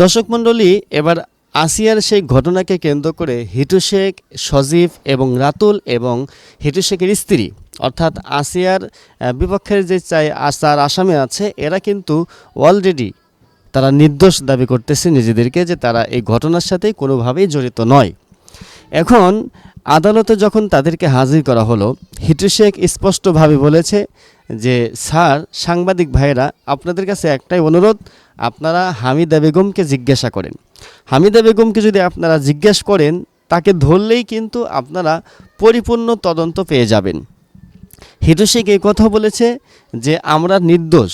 দর্শক মণ্ডলী, এবার আসিয়ার সেই ঘটনাকে কেন্দ্র করে হিটু শেখ, সজীব এবং রাতুল এবং হিটু শেখের স্ত্রী, অর্থাৎ আসিয়ার বিপক্ষের যে চাই আসার আসামে আছে, এরা কিন্তু অলরেডি তারা নির্দোষ দাবি করতেছে নিজেদেরকে যে তারা এই ঘটনার সাথে কোনোভাবেই জড়িত নয়। এখন আদালতে যখন তাদেরকে হাজির করা হলো হিটু শেখ স্পষ্টভাবে বলেছে যে, স্যার, সাংবাদিক ভাইয়েরা, আপনাদের কাছে একটাই অনুরোধ, আপনারা হামিদা বেগমকে জিজ্ঞাসা করেন। হামিদা বেগমকে যদি আপনারা জিজ্ঞেস করেন, তাকে ধরলেই কিন্তু আপনারা পরিপূর্ণ তদন্ত পেয়ে যাবেন। হিটু শেখ এই কথা বলেছে যে, আমরা নির্দোষ।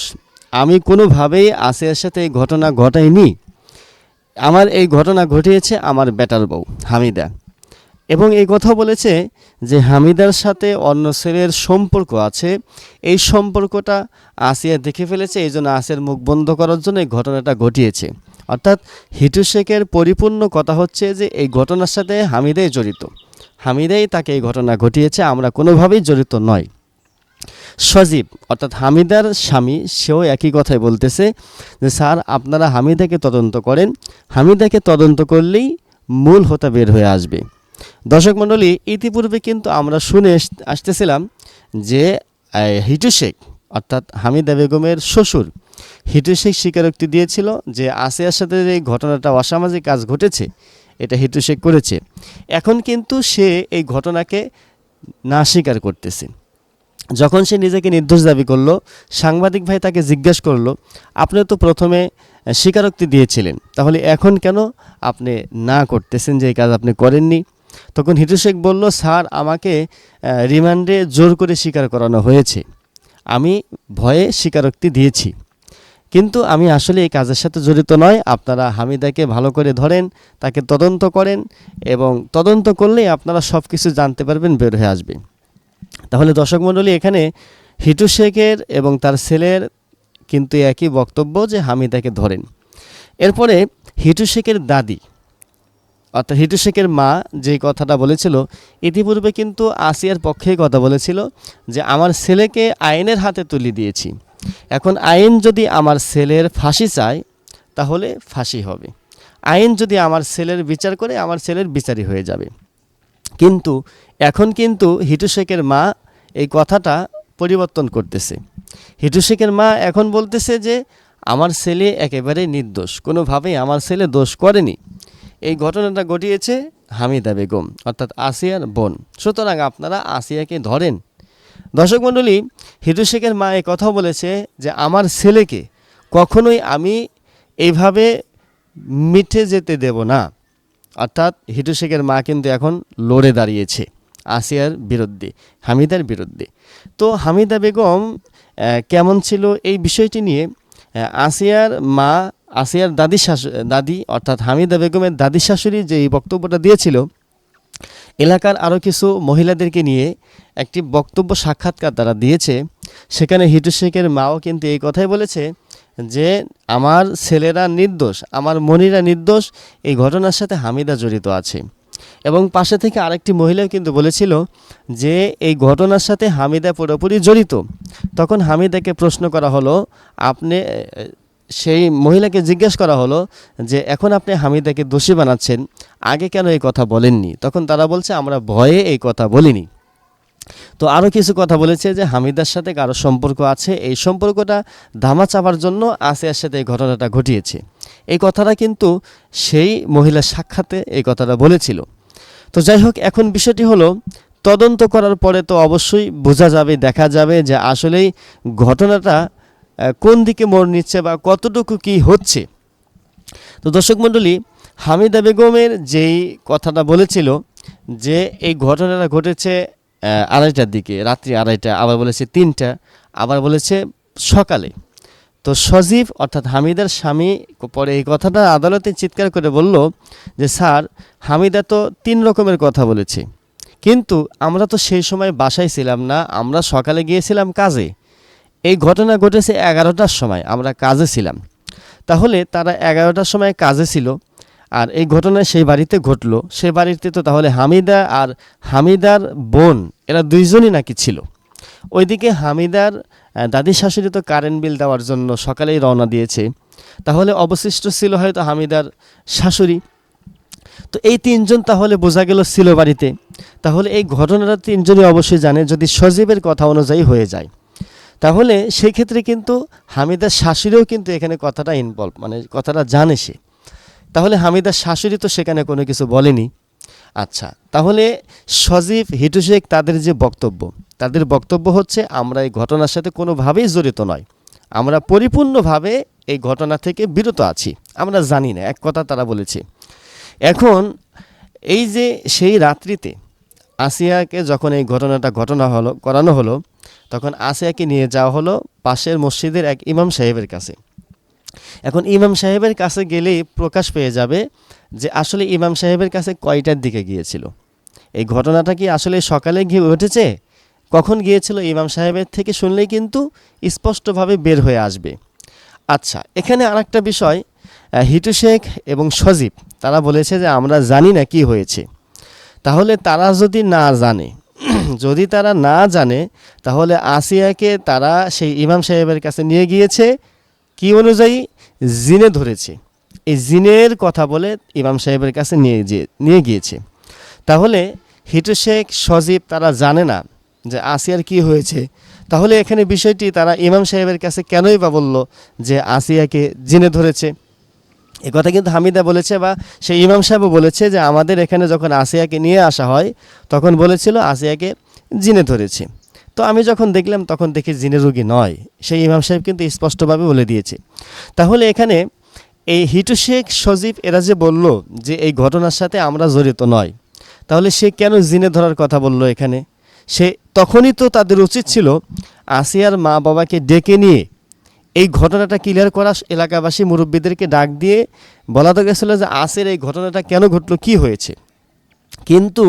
আমি কোনোভাবেই আসিয়ার সাথে এই ঘটনা ঘটাইনি। আমার এই ঘটনা ঘটিয়েছে আমার বেটার বউ, হামিদা। এবং এই কথা বলেছে যে হামিদার সাথে অন্য ছেলের সম্পর্ক আছে। এই সম্পর্কটা আসিয়া দেখে ফেলেছে, এই জন্য আসিয়ার মুখ বন্ধ করার জন্য এই ঘটনাটা ঘটিয়েছে। অর্থাৎ হিটু শেখের পরিপূর্ণ কথা হচ্ছে যে এই ঘটনার সাথে হামিদাই জড়িত। হামিদাই তাকে এই ঘটনা ঘটিয়েছে, আমরা কোনোভাবেই জড়িত নয়। সজীব, অর্থাৎ হামিদার স্বামী, সেও একই কথাই বলতেছে যে, স্যার, আপনারা হামিদাকে তদন্ত করেন। হামিদাকে তদন্ত করলেই মূল হোতা বের হয়ে আসবে। দর্শক মণ্ডলী, ইতিপূর্বে কিন্তু আমরা শুনে আসতেছিলাম যে হিটু শেখ, অর্থাৎ হামিদা বেগমের শ্বশুর, হিটু শেখ স্বীকারোক্তি দিয়েছিল যে, আসিয়ার সাথে যে এই ঘটনাটা অসামাজিক কাজ ঘটেছে, এটা হিটু শেখ করেছে। এখন কিন্তু সে এই ঘটনাকে না স্বীকার করতেছে। যখন সে নিজেকে নির্দোষ দাবি করল, সাংবাদিক ভাই তাকে জিজ্ঞেস করল আপনি তো প্রথমে স্বীকারোক্তি দিয়েছিলেন, তাহলে এখন কেন আপনি না করতেছেন যে এই কাজ আপনি করেননি? তখন হিটু শেখ বলল, স্যার, আমাকে রিমান্ডে জোর করে স্বীকার করানো হয়েছে। আমি ভয়ে স্বীকারোক্তি দিয়েছি। কিন্তু আমি আসলে এই কাজের সাথে জড়িত নয়। আপনারা হামিদাকে ভালো করে ধরেন, তাকে তদন্ত করেন এবং তদন্ত করলেই আপনারা সব কিছু জানতে পারবেন, বের হয়ে আসবে তাহলে দর্শক মণ্ডলী, এখানে হিটু শেখের এবং তার ছেলের কিন্তু একই বক্তব্য যে হামিদাকে ধরেন। এরপরে হিটু শেখের দাদি, অর্থাৎ হিটু শেখের মা যে কথাটা বলেছিল, ইতিপূর্বে কিন্তু আসিয়ার পক্ষেই কথা বলেছিল যে, আমার ছেলেকে আইনের হাতে তুলে দিয়েছি। এখন আইন যদি আমার ছেলের ফাঁসি চায়, তাহলে ফাঁসি হবে। আইন যদি আমার ছেলের বিচার করে, আমার ছেলের বিচারই হয়ে যাবে। কিন্তু, এখন কিন্তু হিটু শেখের মা এই কথাটা পরিবর্তন করতেছে। হিটু শেখের মা এখন বলতেছে যে, আমার ছেলে একেবারে নির্দোষ। কোনোভাবেই আমার ছেলে দোষ করেনি। এই ঘটনাটা ঘটিয়েছে হামিদা বেগম, অর্থাৎ আসিয়ার বোন। সুতরাং আপনারা আসিয়াকে ধরেন। দর্শক মণ্ডলী, হিটু শেখের মা এই কথা বলেছে যে, আমার ছেলেকে কখনোই আমি এইভাবে মিঠে যেতে দেব না। অর্থাৎ হিটু শেখের মা কিন্তু এখন লড়ে দাঁড়িয়েছে। আসিয়ার বিরুদ্ধে, হামিদার বিরুদ্ধে। তো হামিদা বেগম কেমন ছিল এই বিষয়টি নিয়ে? আসিয়ার মা, আসিয়ার দাদি শাশু, দাদি, অর্থাৎ হামিদা বেগমের দাদি শাশুড়ি যে বক্তব্যটা দিয়েছিল, এলাকার আরও কিছু মহিলাদেরকে নিয়ে একটি বক্তব্য সাক্ষাৎকার তারা দিয়েছে। সেখানে হিটু শেখের মাও কিন্তু এই কথাই বলেছে যে, আমার ছেলেরা নির্দোষ, আমার মনিরা নির্দোষ, এই ঘটনার সাথে হামিদা জড়িত আছে। এবং পাশে থেকে আরেকটি মহিলাও কিন্তু বলেছিল যে এই ঘটনার সাথে হামিদা পুরোপুরি জড়িত। তখন হামিদাকে প্রশ্ন করা হলো, আপনি সেই মহিলাকে জিজ্ঞেস করা হলো যে এখন আপনি হামিদাকে দোষী বানাচ্ছেন, আগে কেন এই কথা বলেননি? তখন তারা বলছে, আমরা ভয়ে এই কথা বলিনি। তো আরও কিছু কথা বলেছে যে হামিদার সাথে কারও সম্পর্ক আছে, এই সম্পর্কটা ধামা চাপার জন্য আসিয়ার সাথে এই ঘটনাটা ঘটিয়েছে। এই কথাটা কিন্তু সেই মহিলার সাক্ষাতে এই কথাটা বলেছিল। তো যাই হোক এখন বিষয়টি হলো, তদন্ত করার পরে তো অবশ্যই বোঝা যাবে, দেখা যাবে যে আসলেই ঘটনাটা কোন দিকে মোড় নিচ্ছে বা কতটুকু কি হচ্ছে। তো দর্শক মণ্ডলী, হামিদা বেগমের যেই কথাটা বলেছিল যে এই ঘটনাটা ঘটেছে আড়াইটার দিকে, রাত্রি আড়াইটা, আবার বলেছে তিনটা, আবার বলেছে সকালে। তো সজীব, অর্থাৎ হামিদার স্বামী, পরে এই কথাটা আদালতে চিৎকার করে বলল যে, স্যার, হামিদা তো তিন রকমের কথা বলেছে। কিন্তু আমরা তো সেই সময় বাসায় ছিলাম না, আমরা সকালে গিয়েছিলাম কাজে। এই ঘটনা ঘটেছে এগারোটার সময়, আমরা কাজে ছিলাম। তাহলে তারা এগারোটার সময় কাজে ছিল, আর এই ঘটনা সেই বাড়িতে ঘটলো। সেই বাড়িতে তো তাহলে হামিদা আর হামিদার বোন, এরা দুইজনই নাকি ছিল। ওইদিকে হামিদার দাদি শাশুড়ি তো কারেন্ট বিল দেওয়ার জন্য সকালেই রওনা দিয়েছে। তাহলে অবশিষ্ট ছিল হয়তো হামিদার শাশুড়ি। তো এই তিনজন তাহলে বোঝা গেল ছিল বাড়িতে। তাহলে এই ঘটনাটা তিনজনই অবশ্যই জানে, যদি সজীবের কথা অনুযায়ী হয়ে যায়। তাহলে সেই ক্ষেত্রে কিন্তু হামিদার শাশুড়িও কিন্তু এখানে কথাটা ইনভলভ মানে কথাটা জানে সে। তাহলে হামিদার শাশুড়ি তো সেখানে কোনো কিছু বলেনি। আচ্ছা তাহলে সজীব হিটু শেখ তাদের যে বক্তব্য, তাদের বক্তব্য হচ্ছে, আমরা এই ঘটনার সাথে কোনোভাবেই জড়িত নয়। আমরা পরিপূর্ণভাবে এই ঘটনা থেকে বিরত আছি। আমরা জানি না। এক কথা তারা বলেছে। এখন এই যে সেই রাত্রিতে আসিয়াকে যখন এই ঘটনাটা ঘটনা হলো, করানো হলো, তখন আসিয়াকে নিয়ে যাওয়া হলো পাশের মসজিদের এক ইমাম সাহেবের কাছে। এখন ইমাম সাহেবের কাছে গেলেই প্রকাশ পেয়ে যাবে যে আসলে ইমাম সাহেবের কাছে কয়টার দিকে গিয়েছিল? এই ঘটনাটা কি আসলে সকালে গিয়ে উঠেছে কখন গিয়েছিল ইমাম সাহেবের থেকে শুনলেই কিন্তু স্পষ্টভাবে বের হয়ে আসবে। আচ্ছা এখানে আরেকটা বিষয় হিটু শেখ এবং সজীব, তারা বলেছে যে আমরা জানি না কি হয়েছে। তাহলে তারা যদি না জানে, যদি তারা না জানে, তাহলে আসিয়াকে তারা সেই ইমাম সাহেবের কাছে নিয়ে গিয়েছে। কি অনুযায়ী? জিনে ধরেছে। এই জিনের কথা বলে ইমাম সাহেবের কাছে নিয়ে যে, নিয়ে গিয়েছে। তাহলে হিটু শেখ, সজীব তারা জানে না যে আসিয়ার কি হয়েছে। তাহলে এখানে বিষয়টি তারা ইমাম সাহেবের কাছে কেনই বা বলল যে আসিয়াকে জিনে ধরেছে? এ কথা কিন্তু হামিদা বলেছে বা সেই ইমাম সাহেবও বলেছে যে আমাদের এখানে যখন আসিয়াকে নিয়ে আসা হয়, তখন বলেছিল আসিয়াকে জিনে ধরেছে। তো আমি যখন দেখলাম, তখন দেখি জিনে রুগী নয়। সেই ইমাম সাহেব কিন্তু স্পষ্টভাবে বলে দিয়েছে। তাহলে এখানে এই হিটু শেখ সজীব এরা যে বলল যে এই ঘটনার সাথে আমরা জড়িত নয়, তাহলে সে কেন জিনে ধরার কথা বলল এখানে? সে তখনই তো তাদের উচিত ছিল আসিয়ার মা বাবাকে ডেকে নিয়ে এই ঘটনাটা ক্লিয়ার করা এলাকাবাসী মুরব্বীদেরকে ডাক দিয়ে বলা তো গেছিল যে আসের এই ঘটনাটা কেন ঘটলো, কি হয়েছে? কিন্তু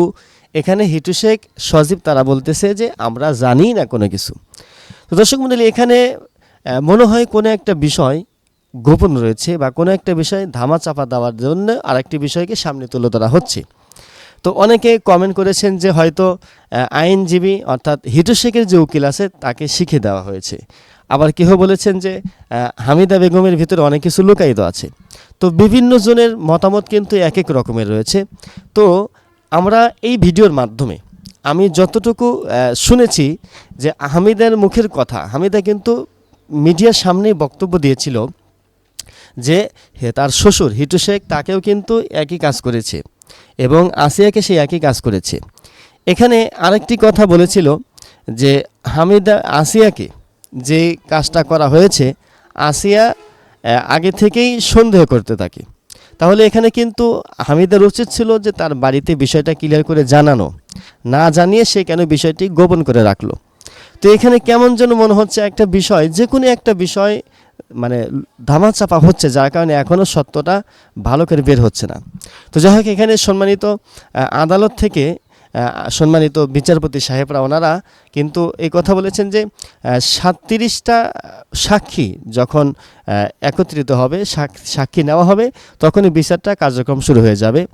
এখানে হিটু শেখ সজীব তারা বলতেছে যে আমরা জানি না কোনো কিছু। তো দর্শক মন্ডলী, এখানে মনে হয় কোনো একটা বিষয় গোপন রয়েছে বা কোনো একটা বিষয় ধামা চাপা দেওয়ার জন্য আরেকটি বিষয়কে সামনে তুলে ধরা হচ্ছে। তো অনেকে কমেন্ট করেছেন যে হয়তো আইনজীবী অর্থাৎ হিটু শেখের যে উকিল আছে তাকে শিখে দেওয়া হয়েছে। আবার কেহ বলেছেন যে হামিদা বেগমের ভিতরে অনেক কিছু লুকায়িত আছে। তো বিভিন্ন জনের মতামত কিন্তু এক এক রকমের রয়েছে। তো আমরা এই ভিডিওর মাধ্যমে আমি যতটুকু শুনেছি যে হামিদার মুখের কথা, হামিদা কিন্তু মিডিয়ার সামনেই বক্তব্য দিয়েছিল যে তার শ্বশুর হিটু শেখ তাকেও কিন্তু একই কাজ করেছে এবং আসিয়াকে সে একই কাজ করেছে। এখানে আরেকটি কথা বলেছিল যে হামিদা আসিয়াকে যে কাজটা করা হয়েছে, আসিয়া আগে থেকেই সন্দেহ করতে থাকে। তাহলে এখানে কিন্তু হামিদের উচিত ছিল যে তার বাড়িতে বিষয়টা ক্লিয়ার করে জানানো। না জানিয়ে সে কেন বিষয়টি গোপন করে রাখল। তো এখানে কেমন যেন মনে হচ্ছে একটা বিষয় যে কোনো একটা বিষয় মানে ধামাচাপা হচ্ছে, যার কারণে এখনও সত্যটা ভালো করে বের হচ্ছে না। তো যাই হোক, এখানে সম্মানিত আদালত থেকে সম্মানিত বিচারপতি সাহেবরা, ওনারা কিন্তু এই কথা বলেছেন যে সাতত্রিশটা সাক্ষী যখন একত্রিত হবে, সাক- সাক্ষী নেওয়া হবে, তখনই বিচারটা কার্যক্রম শুরু হয়ে যাবে।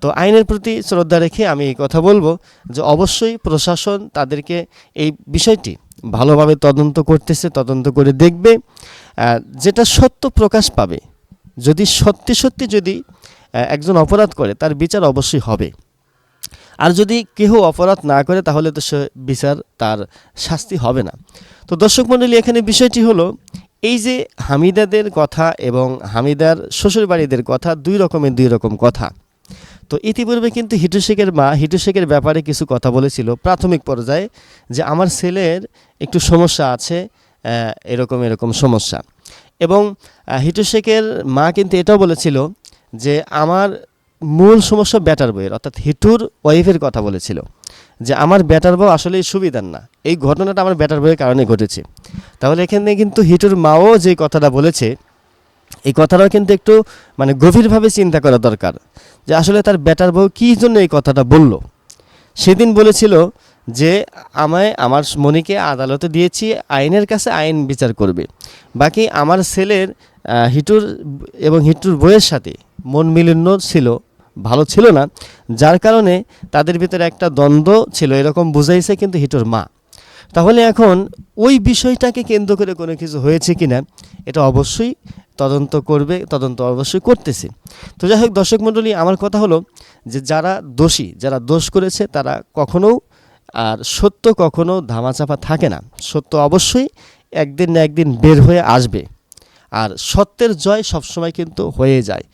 তো আইনের প্রতি শ্রদ্ধা রেখে আমি এই কথা বলব যে, অবশ্যই প্রশাসন তাদেরকে এই বিষয়টি ভালোভাবে তদন্ত করতেছে, তদন্ত করে দেখবে। যেটা সত্য প্রকাশ পাবে। যদি সত্যি সত্যি যদি একজন অপরাধ করে, তার বিচার অবশ্যই হবে। আর যদি কেহ অপরাধ না করে, তাহলে তো সে বিচার, তার শাস্তি হবে না। তো দর্শক মণ্ডলী, এখানে বিষয়টি হলো, এই যে হামিদাদের কথা এবং হামিদার শ্বশুরবাড়িদের কথা, দুই রকমের, দুই রকম কথা। তো ইতিপূর্বে কিন্তু হিটু শেখের মা হিটু শেখের ব্যাপারে কিছু কথা বলেছিল প্রাথমিক পর্যায়ে যে, আমার ছেলের একটু সমস্যা আছে এরকম এরকম সমস্যা। এবং আহ, হিটু শেখের মা কিন্তু এটাও বলেছিল যে আমার মূল সমস্যা ব্যাটার বইয়ের অর্থাৎ হিটুর ওয়াইফের কথা বলেছিল যে আমার ব্যাটার বউ আসলে সুবিধার না। এই ঘটনাটা আমার ব্যাটার বইয়ের কারণে ঘটেছে। তাহলে এখানে কিন্তু হিটুর মাও যে কথাটা বলেছে এই কথাটাও কিন্তু একটু মানে গভীরভাবে চিন্তা করা দরকার যে আসলে তার ব্যাটার বউ কী জন্য এই কথাটা বলল। সেদিন বলেছিল যে আমায়, আমার মনিকে আদালতে দিয়েছি, আইনের কাছে আইন বিচার করবে। বাকি আমার ছেলের হিটুর এবং হিটুর বইয়ের সাথে মন মিলন্য ছিল, ভালো ছিল না, যার কারণে তাদের ভিতরে একটা দ্বন্দ্ব ছিল, এরকম বুঝাইছে কিন্তু হিটুর মা। তাহলে এখন ওই বিষয়টাকে কেন্দ্র করে কোনো কিছু হয়েছে কি না এটা অবশ্যই তদন্ত করবে, তদন্ত অবশ্যই করতেছে। তো যাই হোক দর্শক মণ্ডলী, আমার কথা হলো যে যারা দোষী, যারা দোষ করেছে, তারা কখনো আর সত্য কখনো ধামাচাপা থাকে না। সত্য অবশ্যই একদিন না একদিন বের হয়ে আসবে। আর সত্যের জয় সবসময় কিন্তু হয়ে যায়।